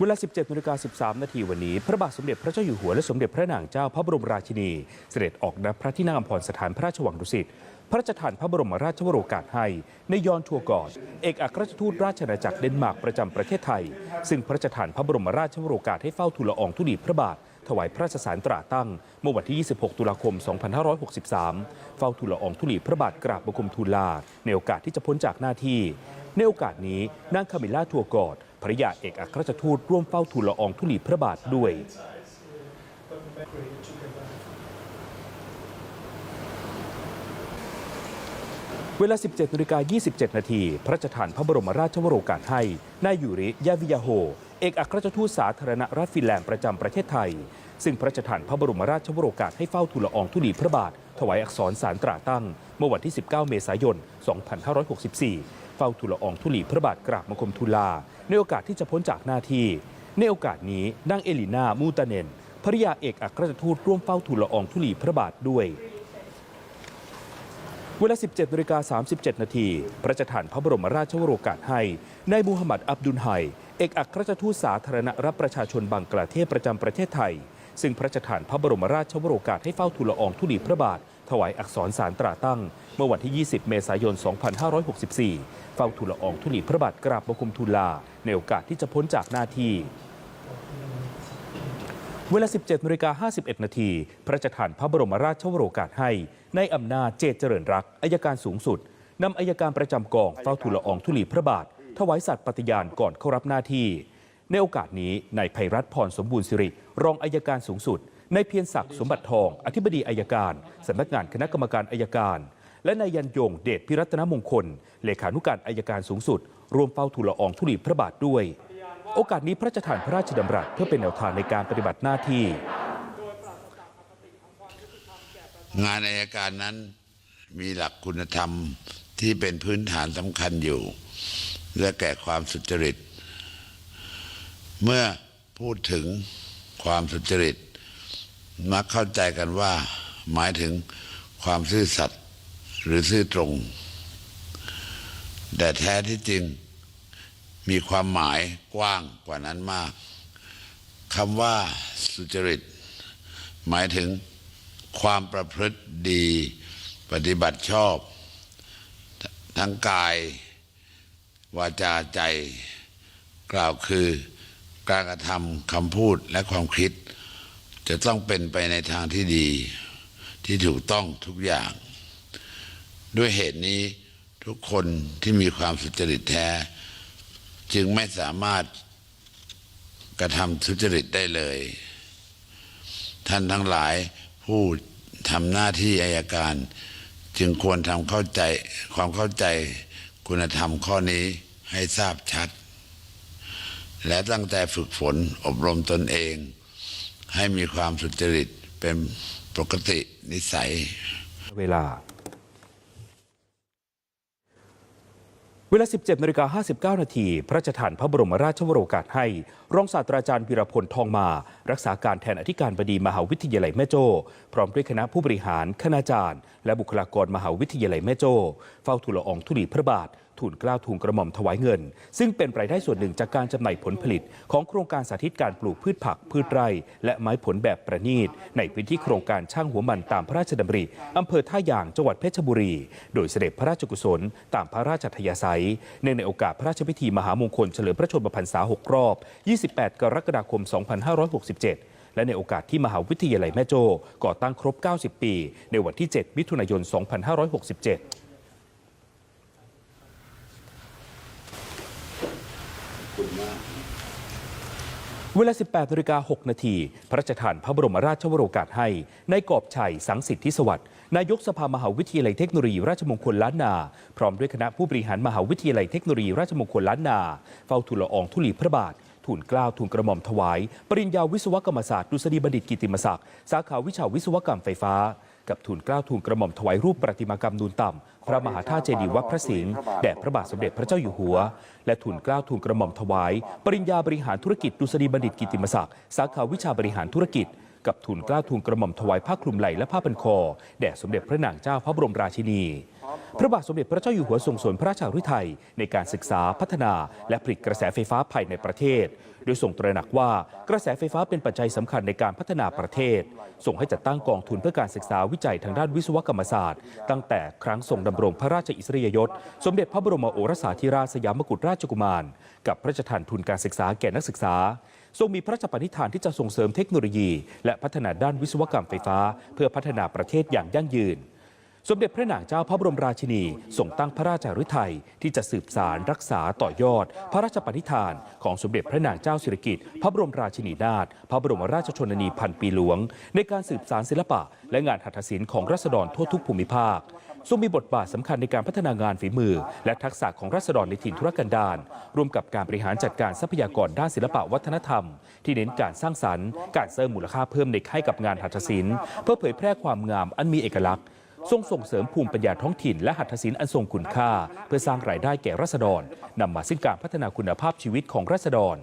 เวลา 17นาฬิกา13 นาทีวันนี้ พระบาทสมเด็จพระเจ้าอยู่หัวและสมเด็จพระนางเจ้าพระบรมราชินี เสด็จออกณพระที่นั่งอำพรสถานพระราชวังดุสิต พระราชทานพระบรมราชวโรกาสให้ในยอนทัวกอดเอกอัครราชทูตราชอาณาจักรเดนมาร์กประจำประเทศไทย ซึ่งพระราชทานพระบรมราชวโรกาสให้เฝ้าทูลละอองธุลีพระบาทถวายพระราชสารตราตั้ง เมื่อวันที่ 26 ตุลาคม 2563 เฝ้าทูลละอองธุลีพระบาทกราบบังคมทูลลา ในโอกาสที่จะพ้นจากหน้าที่ ในโอกาสนี้นางคามิล่าทัวกอด ภริยาเอกอัครราชทูตร่วมเฝ้าทูลละอองธุลีพระบาทด้วยเวลา 17นาฬิกา27 นาที พระราชทานพระบรมราชวโรกาสให้ นายยูริ ยาวิยาโฮ เอกอัครราชทูตสาธารณรัฐฟินแลนด์ประจำประเทศไทย ซึ่งพระราชทานพระบรมราชวโรกาสให้เฝ้าทูลละอองธุลีพระบาท ถวายอักษรสารตราตั้ง เมื่อวันที่ 19 เมษายน 2564 เฝ้าทูลละอองธุลีพระบาทกราบบังคมทูลา ในโอกาสที่จะพ้นจากหน้าที่ ในโอกาสนี้นางเอลินามูตาเนนภริยาเอกอัครราชทูตร่วมเฝ้าทูลละอองธุลีพระบาทด้วยเวลา 17นาฬิกา37 นาทีพระราชทานพระบรมราชวโรกาสให้นายมูฮัมหมัดอับดุลไฮเอกอัครราชทูตสาธารณรัฐประชาชนบังกลาเทศประจำประเทศไทย ซึ่งพระราชทานพระบรมราชวโรกาสให้เฝ้าทูลละอองธุลีพระบาท ถวายอักษรสารตราตั้ง เมื่อวันที่ 20 เมษายน 2564 เฝ้าทูลละอองธุลีพระบาทกราบบังคมทูลลา ในโอกาสที่จะพ้นจากหน้าที่ เวลา 17นาฬิกา51 นาที พระราชทานพระบรมราชวโรกาสให้ ในอำนาจเจตเจริญรักอายการสูงสุดนำอายการประจำกองเฝ้าทูลละอองธุลีพระบาท ถวายสัตย์ปฏิญาณก่อนเข้ารับหน้าที่ ในโอกาสนี้นายไพรัตน์พรสมบูรณ์สิริรองอายการสูงสุดนายเพียรศักดิ์สมบัติทอง อธิบดีอายการสำนักงานคณะกรรมการอายการ และนายยันยงเดชพิรัตนมงคล เลขานุการอายการสูงสุด ร่วมเฝ้าทูลละอองธุลีพระบาทด้วย โอกาสนี้พระราชทานพระราชดำรัสเพื่อเป็นแนวทางในการปฏิบัติหน้าที่ งานอายการนั้นมีหลักคุณธรรมที่เป็นพื้นฐานสำคัญอยู่ และแก่ความสุจริต เมื่อพูดถึงความสุจริต มักเข้าใจกันว่า หมายถึงความซื่อสัตย์ หรือซื่อตรง แต่แท้ที่จริงมีความหมายกว้างกว่านั้นมากคำว่าสุจริต หมายถึงความประพฤติดีปฏิบัติชอบ ทั้งกาย วาจาใจ กล่าวคือการกระทำคำพูดและความคิด จะต้องเป็นไปในทางที่ดีที่ถูกต้องทุกอย่าง ด้วยเหตุนี้ทุกคนที่มีความสุจริตแท้ จึงไม่สามารถกระทำทุจริตได้เลย ท่านทั้งหลายผู้ทำหน้าที่อายการ จึงควรทำเข้าใจความเข้าใจคุณธรรมข้อนี้ให้ทราบชัด และตั้งแต่ฝึกฝนอบรมตนเอง ให้มีความสุจริตเป็นปกตินิสัย เวลา วลา 17นาฬิกา59 นาที พระราชทานพระบรมราชวโรกาสให้ รองศาสตราจารย์วิรพลทองมา รักษาการแทนอธิการบดีมหาวิทยาลัยแม่โจ้ พร้อมด้วยคณะผู้บริหาร คณาจารย์ และบุคลากรมหาวิทยาลัยแม่โจ้ เฝ้าทูลละอองธุลีพระบาททูลเกล้าทูลกระหม่อมถวายเงิน ซึ่งเป็นรายได้ส่วนหนึ่งจากการจำหน่ายผลผลิต ของโครงการสาธิตการปลูกพืชผักพืชไร่ และไม้ผลแบบประณีต ในพื้นที่โครงการช่างหัวมันตามพระราชดำริอำเภอท่ายางจังหวัดเพชรบุรี โดยเสด็จพระราชกุศล ตามพระราชทยาศัยเนื่องในโอกาสพระราชพิธีมหามงคลเฉลิมพระชนมพรรษา6รอบ 28 กรกฎาคม 2567และในโอกาสที่มหาวิทยาลัยแม่โจ้ก่อตั้งครบ 90 ปี ในวันที่ 7 มิถุนายน 2567 เวลา 18นาฬิกา6นาทีพระราชทานพระบรมราชวโรกาสให้ในายกอบชัยสังสิทธิสวัสดิ์นายกสภามหาวิทยาลัยเทคโนโลยีราชมงคลล้านนา พร้อมด้วยคณะผู้บริหารมหาวิทยาลัยเทคโนโลยีราชมงคลล้านนา เฝ้าทูลละอองธุลีพระบาททูลเกล้าทูลกระหม่อมถวาย ปริญญาวิศวกรรมศาสตร์ดุษฎีบัณฑิตกิติมศักดิ์สาขาวิชาวิศวกรรมไฟฟ้า กับทูลเกล้าทูลกระหม่อมถวายรูปประติมากรรมนูนต่ำพระมหาธาตุเจดีย์วัดพระสิงห์แด่พระบาทสมเด็จพระเจ้าอยู่หัว และทูลเกล้าทูลกระหม่อมถวาย ปริญญาบริหารธุรกิจดุษฎีบัณฑิตกิติมศักดิ์สาขาวิชาบริหารธุรกิจ กับทูลเกล้าทูลกระหม่อมถวายผ้าคลุมไหล่และผ้าพันคอแด่สมเด็จพระนางเจ้าพระบรมราชินี พระบาทสมเด็จพระเจ้าอยู่หัวทรงสวนพระราชาฤทัยในการศึกษาพัฒนา และผลิตกระแสไฟฟ้าภายในประเทศ โดยทรงตระหนักว่ากระแสไฟฟ้าเป็นปัจจัยสำคัญในการพัฒนาประเทศ ส่งให้จัดตั้งกองทุนเพื่อการศึกษาวิจัยทางด้านวิศวกรรมศาสตร์ ตั้งแต่ครั้งทรงดำรงพระราชอิสริยยศ สมเด็จพระบรมโอรสาธิราชสยามกุฎราชกุมาร กับพระราชทานทุนการศึกษาแก่นักศึกษาทรงมีพระราชปณิธานที่จะส่งเสริมเทคโนโลยี และพัฒนาด้านวิศวกรรมไฟฟ้า เพื่อพัฒนาประเทศอย่างยั่งยืน สมเด็จพระนางเจ้าพระบรมราชินีทรงตั้งพระราชาฤทัยที่จะสืบสารรักษาต่อยอด พระราชปณิธาน ของสมเด็จพระนางเจ้าสิริกิติ์พระบรมราชินีนาถพระบรมราชชนนีพันปีหลวง ในการสืบสารศิลปะ และงานหัตถศิลป์ของรัษฎรทั่วทุกภูมิภาคทรงมีบทบาทสำคัญในการพัฒนางานฝีมือ และทักษะของรัษฎรในถิ่นธุรกันดารร่วมกับการบริหารจัดการทรัพยากรด้านศิลปะวัฒนธรรม ที่เน้นการสร้างสรรค์ การเสริมมูลค่าเพิ่มในให้กับงานหัตถศิลป์เพื่อเผยแพร่ความงามอันมีเอกลักษณ์ ทรงส่งเสริมภูมิปัญญาท้องถิ่นและหัตถศิลป์อันทรงคุณค่า เพื่อสร้างรายได้แก่รัษฎรนำมาซึ่งการพัฒนาคุณภาพชีวิตของรัษฎร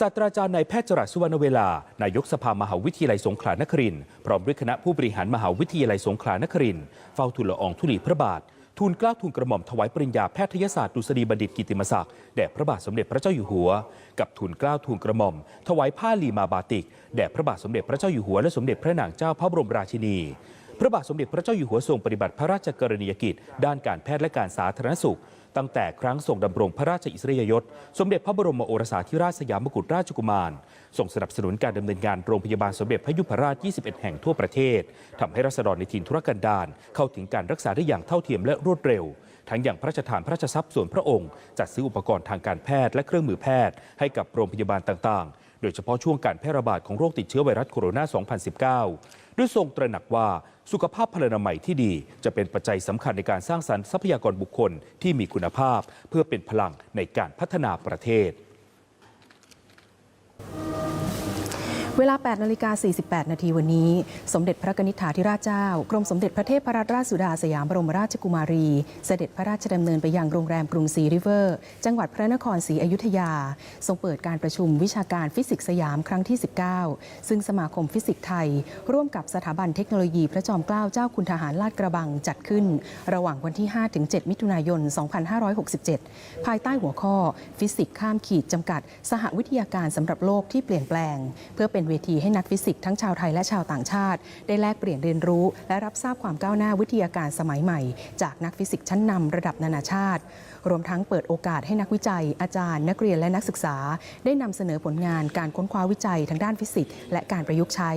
ศาสตราจารย์นายแพทย์จรัสสุวรรณเวลา นายกสภามหาวิทยาลัยสงขลานครินทร์พร้อมด้วยคณะผู้บริหารมหาวิทยาลัยสงขลานครินทร์เฝ้าทูลละอองธุลีพระบาท ทูลเกล้าทูลกระหม่อมถวายปริญญาแพทยศาสตร์ดุษฎีบัณฑิตกิติมศักดิ์แด่พระบาทสมเด็จพระเจ้าอยู่หัว กับทูลเกล้าทูลกระหม่อม ถวายผ้าลีมาบาติกแด่พระบาทสมเด็จพระเจ้าอยู่หัวและสมเด็จพระนางเจ้าพระบรมราชินี พระบาทสมเด็จพระเจ้าอยู่หัวทรงปฏิบัติพระราชกรณียกิจ ด้านการแพทย์และการสาธารณสุข ตั้งแต่ครั้งทรงดำรงพระราชอิสริยยศ สมเด็จพระบรมโอรสาธิราชสยามกุฎราชกุมาร ส่งสนับสนุนการดำเนินงานโรงพยาบาลสมเด็จพระยุพราช 21 แห่งทั่วประเทศทำให้รัษฎรในถิ่นธุรกันดารเข้าถึงการรักษาได้อย่างเท่าเทียมและรวดเร็ว ทั้งอย่างพระราชทานพระราชทรัพย์ส่วนพระองค์ จัดซื้ออุปกรณ์ทางการแพทย์และเครื่องมือแพทย์ ให้กับโรงพยาบาลต่างๆ โดยเฉพาะช่วงการแพร่ระบาดของโรคติดเชื้อไวรัสโคโรนา 2019 ด้วยทรงตระหนักว่าสุขภาพพลนามัยที่ดี จะเป็นปัจจัยสำคัญในการสร้างสรรค์ทรัพยากรบุคคลที่มีคุณภาพ เพื่อเป็นพลังในการพัฒนาประเทศ เวลา 8 นาฬิกา 48 นาทีวันนี้ สมเด็จพระกนิษฐาธิราชเจ้า กรมสมเด็จพระเทพรัตนราชสุดาสยามบรมราชกุมารี เสด็จพระราชดำเนินไปยังโรงแรมกรุงศรีริเวอร์ จังหวัดพระนครศรีอยุธยา ทรงเปิดการประชุมวิชาการฟิสิกส์สยามครั้งที่ 19 ซึ่งสมาคมฟิสิกส์ไทย ร่วมกับสถาบันเทคโนโลยีพระจอมเกล้าเจ้าคุณทหารลาดกระบังจัดขึ้น ระหว่างวันที่ 5-7 มิถุนายน 2567 ภายใต้หัวข้อ ฟิสิกส์ข้ามขีดจำกัด สหวิทยาการสำหรับโลกที่เปลี่ยนแปลง เพื่อเป็นเวทีให้นักฟิสิกส์ทั้งชาวไทยและชาวต่างชาติ ได้แลกเปลี่ยนเรียนรู้ และรับทราบความก้าวหน้าวิทยาการสมัยใหม่ จากนักฟิสิกส์ชั้นนำระดับนานาชาติ รวมทั้งเปิดโอกาสให้นักวิจัย อาจารย์ นักเรียนและนักศึกษา ได้นำเสนอผลงานการค้นคว้าวิจัยทางด้านฟิสิกส์และการประยุกต์ใช้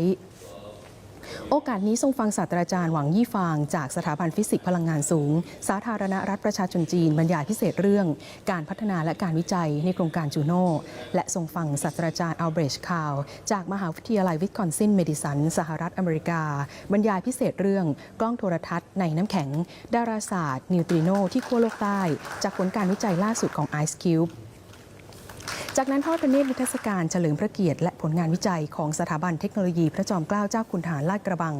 โอกาสนี้ทรงฟังศาสตราจารย์หวังยี่ฟาง จากสถาบันฟิสิกส์พลังงานสูง สาธารณรัฐประชาชนจีนบรรยายพิเศษเรื่อง การพัฒนาและการวิจัยในโครงการจูโน่และทรงฟังศาสตราจารย์อัลเบรชคาว จากมหาวิทยาลัยวิสคอนซินเมดิสัน สหรัฐอเมริกา บรรยายพิเศษเรื่องกล้องโทรทัศน์ในน้ำแข็ง ดาราศาสตร์ นิวตริโนที่ขั้วโลกใต้ จากผลการวิจัยล่าสุดของ Ice Cube จากนั้นทอดพระเนตรนิทรรศการเฉลิมพระเกียรติและผลงานวิจัยของสถาบันเทคโนโลยีพระจอมเกล้าเจ้าคุณทหารลาดกระบัง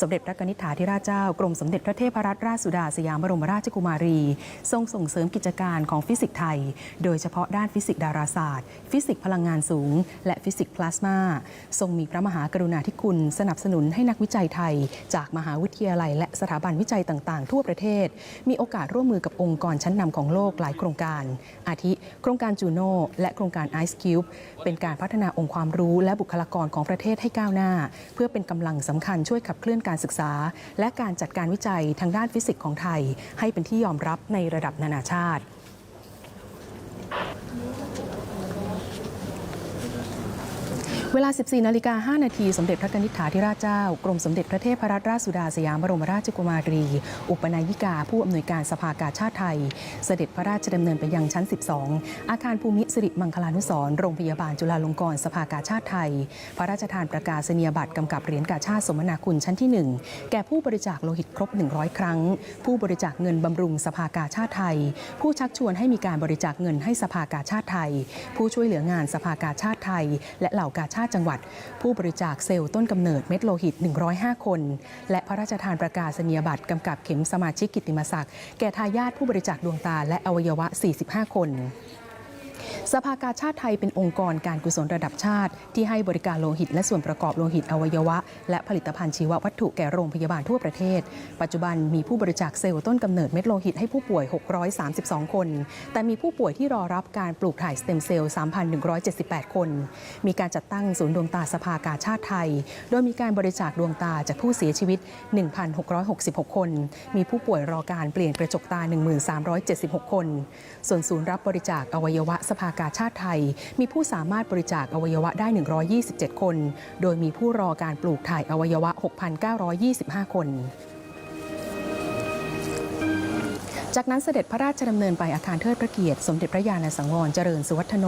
สมเด็จพระนิษฐาธิราชเจ้ากรมสมเด็จพระเทพรัตนราชสุดาสยามบรมราชกุมารี ทรงส่งเสริมกิจการของฟิสิกส์ไทย โดยเฉพาะด้านฟิสิกส์ดาราศาสตร์ ฟิสิกส์พลังงานสูง และฟิสิกส์พลาสมา ทรงมีพระมหากรุณาธิคุณ สนับสนุนให้นักวิจัยไทย จากมหาวิทยาลัย และสถาบันวิจัยต่างๆ ทั่วประเทศ มีโอกาสร่วมมือกับองค์กรชั้นนำของโลกหลายโครงการ อาทิ โครงการจูโน่และครงการ Ice Cube เป็นการพัฒนาองค์ความรู้และบุคลากรของประเทศให้ก้าวหน้า เพื่อเป็นกำลังสำคัญช่วยขับเคลื่อนการศึกษา และการจัดการวิจัยทางด้านฟิสิกส์ของไทย ให้เป็นที่ยอมรับในระดับนานาชาติ เวลา 14นาฬิกา5นาที สมเด็จพระนิษฐาธิราชเจ้า กรมสมเด็จพระเทพรัตนราชสุดาสยามบรมราชกุมารี อุปนายิกา ผู้อำนวยการสภากาชาติไทย เสด็จพระราชดำเนินไปยังชั้น 12 อาคารภูมิสิริมังคลานุสรณ์โรงพยาบาลจุฬาลงกรณ์สภากาชาติไทย พระราชทานประกาศนียบัตรกำกับเหรียญกาชาติสมนาคุณชั้นที่ 1 แก่ผู้บริจาคโลหิตครบ 100 ครั้ง ผู้บริจาคเงินบำรุงสภากาชาติไทย ผู้ชักชวนให้มีการบริจาคเงินให้สภากาชาติไทย ผู้ช่วยเหลืองานสภากาชาติไทย และเหล่ากาชาติจังหวัด ผู้บริจาคเซลล์ต้นกำเนิดเม็ดโลหิต 105 คน และพระราชทานประกาศนียบัตรกำกับเข็มสมาชิกกิติมศักดิ์แก่ทายาทผู้บริจาคดวงตาและอวัยวะ 45 คน สภากาชาติไทยเป็นองค์กรการกุศลระดับชาติ ที่ให้บริการโลหิต และส่วนประกอบโลหิตอวัยวะ และผลิตภัณฑ์ชีววัตถุแก่โรงพยาบาลทั่วประเทศ ปัจจุบันมีผู้บริจาคเซลล์ต้นกำเนิดเม็ดโลหิตให้ผู้ป่วย 632 คน แต่มีผู้ป่วยที่รอรับการปลูกถ่ายสเต็มเซลล์ 3,178 คน มีการจัดตั้งศูนย์ดวงตาสภากาชาติไทย โดยมีการบริจาคดวงตาจากผู้เสียชีวิต 1,666 คน มีผู้ป่วยรอการเปลี่ยนกระจกตา 1,376 คน ส่วนศูนย์รับบริจาคอวัยวะสภากาชาติไทย มีผู้สามารถบริจาคอวัยวะได้ 127 คน โดยมีผู้รอการปลูกถ่ายอวัยวะ 6,925 คนจากนั้นเสด็จพระราชดำเนินไปอาคารเทิดพระเกียรติ สมเด็จพระญาณสังวรเจริญสุวัฒโน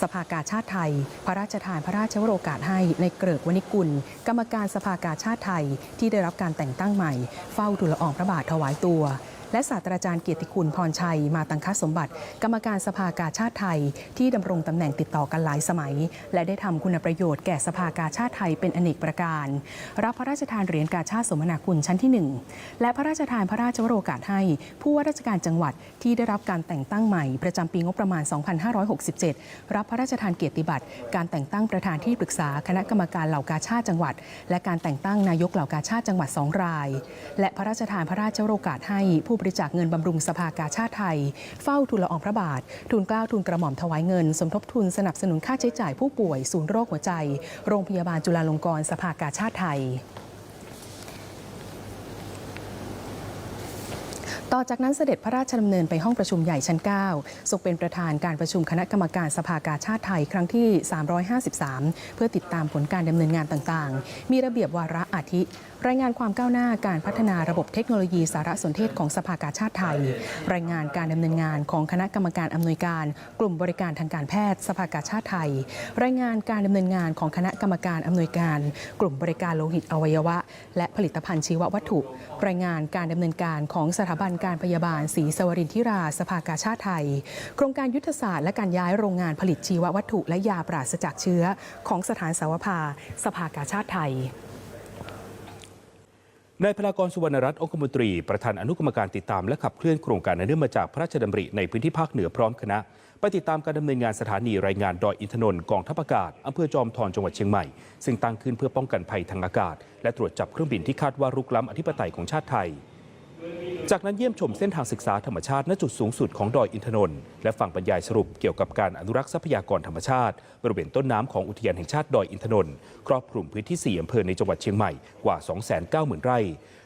สภากาชาติไทย พระราชทานพระราชวโรกาสให้ในเกริกวณิกุล กรรมการสภากาชาติไทยที่ได้รับการแต่งตั้งใหม่ เฝ้าทูลละอองพระบาทถวายตัว และศาสตราจารย์เกียรติคุณพรชัย มาตังคสมบัติ กรรมการสภากาชาติไทย ที่ดำรงตำแหน่งติดต่อกันหลายสมัย และได้ทำคุณประโยชน์แก่สภากาชาติไทยเป็นอเนกประการ รับพระราชทานเหรียญกาชาติสมนาคุณชั้นที่ 1 และพระราชทานพระราชวโรกาสให้ ผู้ว่าราชการจังหวัดที่ได้รับการแต่งตั้งใหม่ ประจำปีงบประมาณ 2567 รับพระราชทานเกียรติบัตร การแต่งตั้งประธานที่ปรึกษาคณะกรรมการเหล่ากาชาติจังหวัด และการแต่งตั้งนายกเหล่ากาชาติจังหวัด 2 ราย และพระราชทานพระราชวโรกาสให้ผู้บริจาคเงินบำรุงสภากาชาติไทย เฝ้าทูลละอองพระบาททูลกล้าทูลกระหม่อมถวายเงิน สมทบทุนสนับสนุนค่าใช้จ่ายผู้ป่วยศูนย์โรคหัวใจ โรงพยาบาลจุฬาลงกรณ์สภากาชาติไทยต่อจากนั้นเสด็จพระราชดำเนินไปห้องประชุมใหญ่ชั้น 9 ทรงเป็นประธานการประชุมคณะกรรมการสภากาชาติไทยครั้งที่ 353 เพื่อติดตามผลการดำเนินงานต่างๆ มีระเบียบวาระอาทิ รายงานความก้าวหน้าการพัฒนาระบบเทคโนโลยีสารสนเทศของสภากาชาติไทย รายงานการดำเนินงานของคณะกรรมการอำนวยการ กลุ่มบริการทางการแพทย์ สภากาชาติไทย รายงานการดำเนินงานของคณะกรรมการอำนวยการ กลุ่มบริการโลหิตอวัยวะ และผลิตภัณฑ์ชีววัตถุ รายงานการดำเนินการของสถาบันการพยาบาลศรีสวรินทิรา สภากาชาติไทย โครงการยุทธศาสตร์และการย้ายโรงงานผลิตชีววัตถุ และยาปราศจากเชื้อ ของสถานสาวภา สภากาชาติไทย นายพลากรสุวรรณรัตน์องคมนตรีประธานอนุกรรมการติดตามและขับเคลื่อนโครงการอันเนื่องมาจากพระราชดำริในพื้นที่ภาคเหนือพร้อมคณะ ไปติดตามการดำเนินงานสถานีรายงานดอยอินทนนท์กองทัพอากาศอำเภอจอมทองจังหวัดเชียงใหม่ ซึ่งตั้งขึ้นเพื่อป้องกันภัยทางอากาศ และตรวจจับเครื่องบินที่คาดว่ารุกล้ำอธิปไตยของชาติไทย จากนั้นเยี่ยมชมเส้นทางศึกษาธรรมชาติณจุดสูงสุดของดอยอินทนนท์และฟังบรรยายสรุปเกี่ยวกับการอนุรักษ์ทรัพยากรธรรมชาติ บริเวณต้นน้ำของอุทยานแห่งชาติดอยอินทนนท์ครอบคลุมพื้นที่ 4 อำเภอในจังหวัดเชียงใหม่กว่า 290,000 ไร่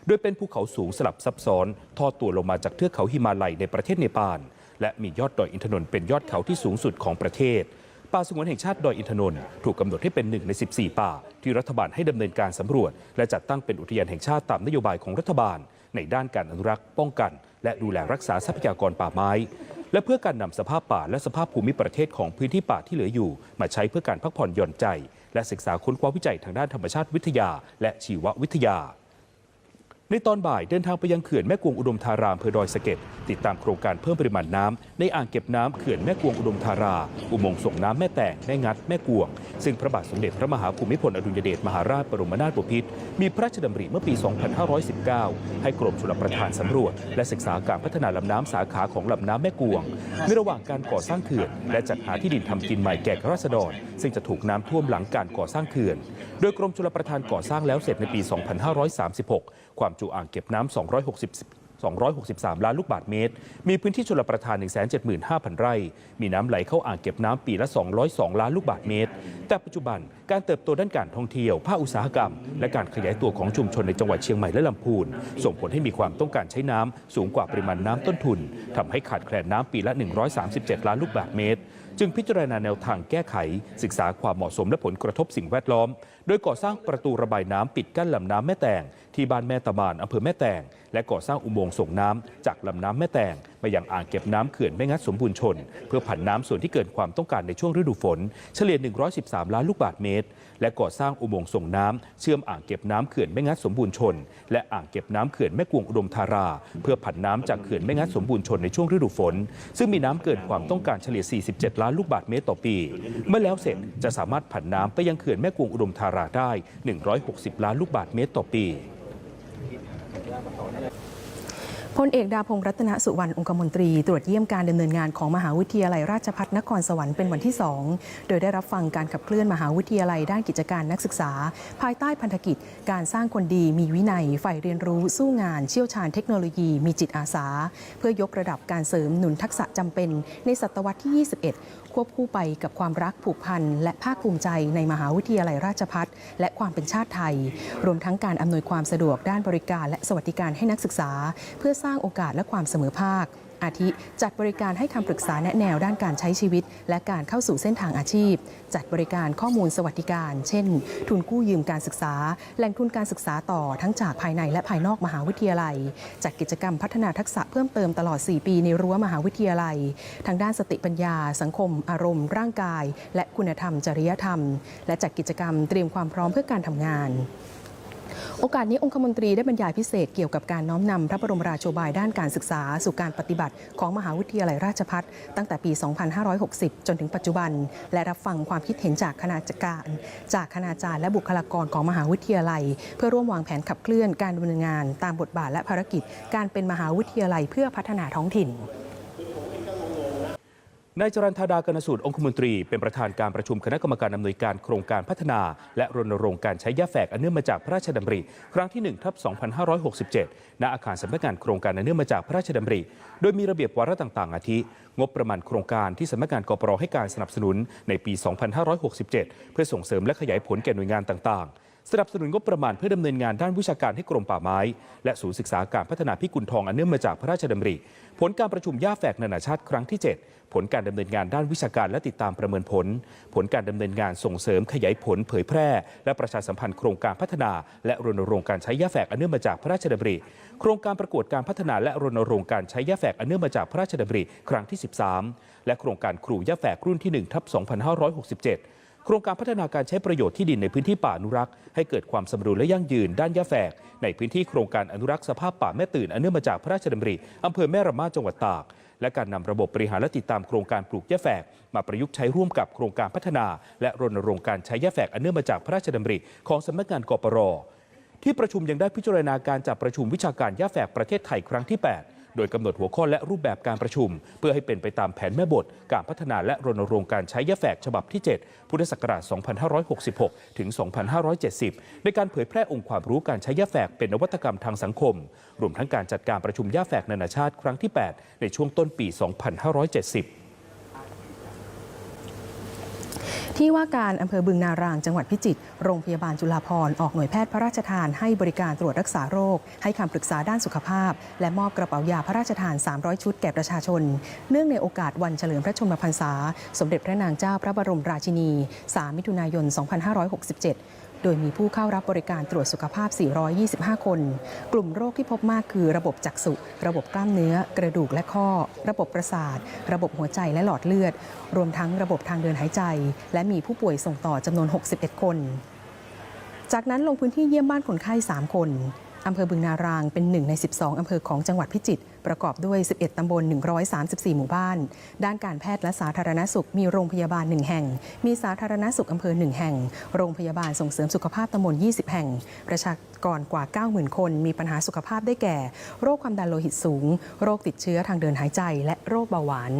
โดยเป็นภูเขาสูงสลับซับซ้อน ทอดตัวลงมาจากเทือกเขาหิมาลัยในประเทศเนปาลและมียอดดอยอินทนนท์เป็นยอดเขาที่สูงสุดของประเทศป่าสงวนแห่งชาติดอยอินทนนท์ถูกกำหนดให้เป็นหนึ่งใน 14 ป่า ที่รัฐบาลให้ดำเนินการสำรวจ และจัดตั้งเป็นอุทยานแห่งชาติตามนโยบายของรัฐบาล ในด้านการอนุรักษ์ป้องกัน และดูแลรักษาทรัพยากรป่าไม้ และเพื่อการนำสภาพป่าและสภาพภูมิประเทศของพื้นที่ป่าที่เหลืออยู่ มาใช้เพื่อการพักผ่อนหย่อนใจ และศึกษาค้นคว้าวิจัยทางด้านธรรมชาติวิทยา และชีววิทยา ในตอนบ่ายเดินทางไปยังเขื่อนแม่กวงอุดมธารามอำเภอดอยสะเก็ดติดตามโครงการเพิ่มปริมาณน้ำในอ่างเก็บน้ำเขื่อนแม่กวงอุดมธารา อุโมงค์ส่งน้ำแม่แตงแม่งัดแม่กวง ซึ่งพระบาทสมเด็จพระมหาภูมิพลอดุลยเดชมหาราชบรมนาถบพิตรมีพระราชดำริเมื่อปี 2519 ให้กรมชลประทานสำรวจ และศึกษาการพัฒนาลำน้ำสาขาของลำน้ำแม่กวงในระหว่างการก่อสร้างเขื่อน และจัดหาที่ดินทำกินใหม่แก่ราษฎร ซึ่งจะถูกน้ำท่วมหลังการก่อสร้างเขื่อน โดยกรมชลประทานก่อสร้างแล้วเสร็จในปี 2536ความจุอ่างเก็บน้ำ260 263 ล้านลูกบาศก์เมตร มีพื้นที่ชลประทาน 175,000 ไร่ มีน้ำไหลเข้าอ่างเก็บน้ำปีละ 202 ล้านลูกบาศก์เมตร แต่ปัจจุบันการเติบโตด้านการท่องเที่ยว ภาคอุตสาหกรรม และการขยายตัวของชุมชนในจังหวัดเชียงใหม่และลำพูน ส่งผลให้มีความต้องการใช้น้ำสูงกว่าปริมาณน้ำต้นทุน ทำให้ขาดแคลนน้ำปีละ 137 ล้านลูกบาศก์เมตร จึงพิจารณาแนวทางแก้ไข ศึกษาความเหมาะสมและผลกระทบสิ่งแวดล้อม โดยก่อสร้างประตูระบายน้ำปิดกั้นลำน้ำแม่แตงที่บ้านแม่ตะบานอำเภอแม่แตงและก่อสร้างอุโมงค์ส่งน้ำจากลำน้ำแม่แตงมายังอ่างเก็บน้ำเขื่อนแม่งัดสมบูรณ์ชน เพื่อผันน้ำส่วนที่เกินความต้องการในช่วงฤดูฝน เฉลี่ย 113 ล้านลูกบาศก์เมตร และก่อสร้างอุโมงค์ส่งน้ำเชื่อมอ่างเก็บน้ำเขื่อนแม่งัดสมบูรณ์ชน และอ่างเก็บน้ำเขื่อนแม่กวงอุดมธารา เพื่อผันน้ำจากเขื่อนแม่งัดสมบูรณ์ชนในช่วงฤดูฝน ซึ่งมีน้ำเกินความต้องการเฉลี่ย 47 ล้านลูกบาศก์เมตรต่อปี เมื่อแล้วเสร็จจะสามารถผันน้ำไปยังเขื่อนแม่กวงอุดมธาราได้ 160 ล้านลูกบาศก์เมตรต่อปี พลเอกดาพงศ์รัตนสุวรรณองคมนตรีตรวจเยี่ยมการดำเนินงานของมหาวิทยาลัยราชภัฏนครสวรรค์เป็นวันที่ 2 โดยได้รับฟังการขับเคลื่อนมหาวิทยาลัยด้านกิจการนักศึกษา ภายใต้พันธกิจ การสร้างคนดีมีวินัยใฝ่เรียนรู้สู้งานเชี่ยวชาญเทคโนโลยีมีจิตอาสา เพื่อยกระดับการเสริมหนุนทักษะจำเป็นในศตวรรษที่ 21 ควบคู่ไปกับความรักผูกพันและภาคภูมิใจในมหาวิทยาลัยราชพัฒและความเป็นชาติไทย รวมทั้งการอำนวยความสะดวกด้านบริการและสวัสดิการให้นักศึกษา เพื่อสร้างโอกาสและความเสมอภาค อาทิ จัดบริการให้คำปรึกษาแนะแนวด้านการใช้ชีวิต และการเข้าสู่เส้นทางอาชีพ จัดบริการข้อมูลสวัสดิการ เช่น ทุนกู้ยืมการศึกษา แหล่งทุนการศึกษาต่อทั้งจากภายในและภายนอกมหาวิทยาลัย จัดกิจกรรมพัฒนาทักษะเพิ่มเติมตลอด 4 ปีในรั้วมหาวิทยาลัย ทางด้านสติปัญญา สังคม อารมณ์ ร่างกาย และคุณธรรม จริยธรรม และจัดกิจกรรมเตรียมความพร้อมเพื่อการทำงาน โอกาสนี้องคมนตรีได้บรรยายพิเศษเกี่ยวกับการน้อมนำพระบรมราโชบายด้านการศึกษา สู่การปฏิบัติของมหาวิทยาลัยราชภัฏตั้งแต่ปี 2560 จนถึงปัจจุบัน และรับฟังความคิดเห็นจากคณาจาร จากคณาจารย์และบุคลากรของมหาวิทยาลัย เพื่อร่วมวางแผนขับเคลื่อนการดำเนินงาน ตามบทบาทและภารกิจ การเป็นมหาวิทยาลัยเพื่อพัฒนาท้องถิ่น นายจรันธาดากนสูตรองคมนตรี เป็นประธานการประชุมคณะกรรมการอำนวยการโครงการพัฒนา และรณรงค์การใช้ยาแฝกอันเนื่องมาจากพระราชดำริ ครั้งที่1ทับ2567 ณอาคารสำนักงานโครงการอันเนื่องมาจากพระราชดำริ โดยมีระเบียบวาระต่างๆ อาทิ งบประมาณโครงการที่สำนักงานกปรให้การสนับสนุนในปี 2567 เพื่อส่งเสริมและขยายผลแก่หน่วยงานต่างๆสนับสนุนงบประมาณเพื่อดำเนินงานด้านวิชาการให้กรมป่าไม้ และศูนย์ศึกษาการพัฒนาพิกุลทองอันเนื่องมาจากพระราชดำริ ผลการประชุมย่าแฝกนานาชาติครั้งที่ 7 ผลการดำเนินงานด้านวิชาการและติดตามประเมินผล ผลการดำเนินงานส่งเสริมขยายผลเผยแพร่ และประชาสัมพันธ์โครงการพัฒนา และรณรงค์การใช้ยาแฝกอันเนื่องมาจากพระราชดำริ โครงการประกวดการพัฒนาและรณรงค์การใช้ยาแฝกอันเนื่องมาจากพระราชดำริครั้งที่ 13 และโครงการครูยาแฝกรุ่นที่1ทับ2567โครงการพัฒนาการใช้ประโยชน์ที่ดินในพื้นที่ป่าอนุรักษ์ให้เกิดความสมดุลและยั่งยืนด้านยาแฝก ในพื้นที่โครงการอนุรักษ์สภาพป่าแม่ตื่นอันเนื่องมาจากพระราชดำริอำเภอแม่ระมาดจังหวัดตาก และการนำระบบบริหารและติดตามโครงการปลูกยาแฝก มาประยุกต์ใช้ร่วมกับโครงการพัฒนา และรณรงค์การใช้ยาแฝกอันเนื่องมาจากพระราชดำริของสำนักงานกปรที่ประชุมยังได้พิจารณาการจัดประชุมวิชาการย่าแฝกประเทศไทยครั้งที่ 8 โดยกำหนดหัวข้อและรูปแบบการประชุม เพื่อให้เป็นไปตามแผนแม่บท การพัฒนาและรณรงค์การใช้ย่าแฝกฉบับที่ 7 พุทธศักราช 2566 ถึง 2570 ในการเผยแพร่องค์ความรู้การใช้ย่าแฝกเป็นนวัตกรรมทางสังคม รวมทั้งการจัดการประชุมย่าแฝกนานาชาติครั้งที่ 8 ในช่วงต้นปี 2570 ที่ว่าการอำเภอบึงนารางจังหวัดพิจิตรโรงพยาบาลจุฬาภรณ์ออกหน่วยแพทย์พระราชทานให้บริการตรวจรักษาโรค ให้คำปรึกษาด้านสุขภาพ และมอบกระเป๋ายาพระราชทาน 300 ชุดแก่ประชาชน เนื่องในโอกาสวันเฉลิมพระชนมพรรษา สมเด็จพระนางเจ้าพระบรมราชินี 3 มิถุนายน 2567 โดยมีผู้เข้ารับบริการตรวจสุขภาพ 425 คน กลุ่มโรคที่พบมากคือระบบจักษุ ระบบกล้ามเนื้อ กระดูกและข้อ ระบบประสาท ระบบหัวใจและหลอดเลือด รวมทั้งระบบทางเดินหายใจ และมีผู้ป่วยส่งต่อจำนวน 61 คน จากนั้นลงพื้นที่เยี่ยมบ้านคนไข้ 3 คน อำเภอบึงนารางเป็นหนึ่งใน 12 อำเภอของจังหวัดพิจิตรประกอบด้วย 11 ตำบล 134 หมู่บ้าน ด้านการแพทย์และสาธารณสุข มีโรงพยาบาล 1 แห่ง มีสาธารณสุขอำเภอ 1 แห่ง โรงพยาบาลส่งเสริมสุขภาพตำบล 20 แห่ง ประชากรกว่า 90,000 คน มีปัญหาสุขภาพได้แก่ โรคความดันโลหิตสูง โรคติดเชื้อทางเดินหายใจ และโรคเบาหวาน